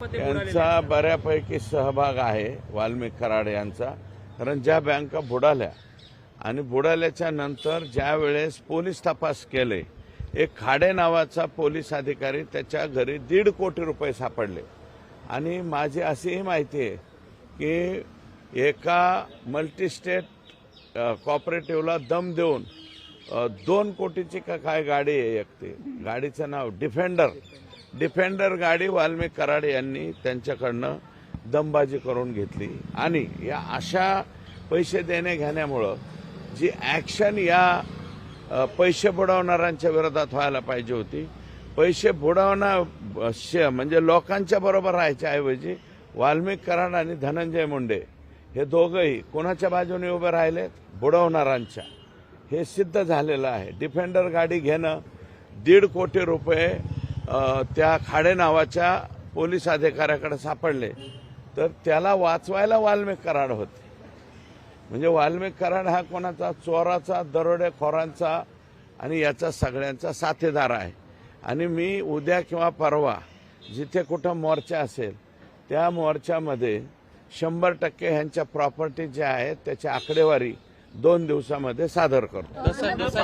यांचा बऱ्यापैकी सहभाग आहे वाल्मिक कराड यांचा. कारण ज्या बँका बुडाल्या आणि बुडाल्याच्या नंतर ज्या वेळेस पोलीस तपास केले एक खाडे नावाचा पोलीस अधिकारी त्याच्या घरी दीड कोटी रुपये सापडले. आणि माझी अशीही माहिती आहे की एका मल्टीस्टेट कॉपरेटिव्हला दम देऊन दोन कोटीची का काय गाडी आहे एक ती? गाडीचं नाव डिफेंडर. डिफेंडर गाडी वाल्मिक कराड यांनी त्यांच्याकडनं दमबाजी करून घेतली. आणि या अशा पैसे देणे घेण्यामुळं जी ॲक्शन या पैसे बुडवणाऱ्यांच्या विरोधात व्हायला पाहिजे होती. पैसे बुडवणं श- म्हणजे लोकांच्या बरोबर राहायच्या ऐवजी वाल्मिक कराड आणि धनंजय मुंडे हे दोघंही कोणाच्या बाजूने उभे राहिलेत? बुडवणाऱ्यांच्या. हे सिद्ध झालेलं आहे. डिफेंडर गाडी घेणं दीड कोटी रुपये त्या खाडे नावाच्या पोलीस अधिकाऱ्याकडे सापडले. तर त्याला वाचवायला वाल्मिक कराड होते. म्हणजे वाल्मिक कराड हा कोणाचा चोराचा दरोडेखोरांचा आणि याचा सगळ्यांचा साथीदार आहे. आणि मी उद्या किंवा परवा जिथे कुठं मोर्चा असेल त्या मोर्चामध्ये शंभर टक्के ह्यांच्या प्रॉपर्टी ज्या आहेत त्याची आकडेवारी दोन दिवसामध्ये सादर करतो. जसं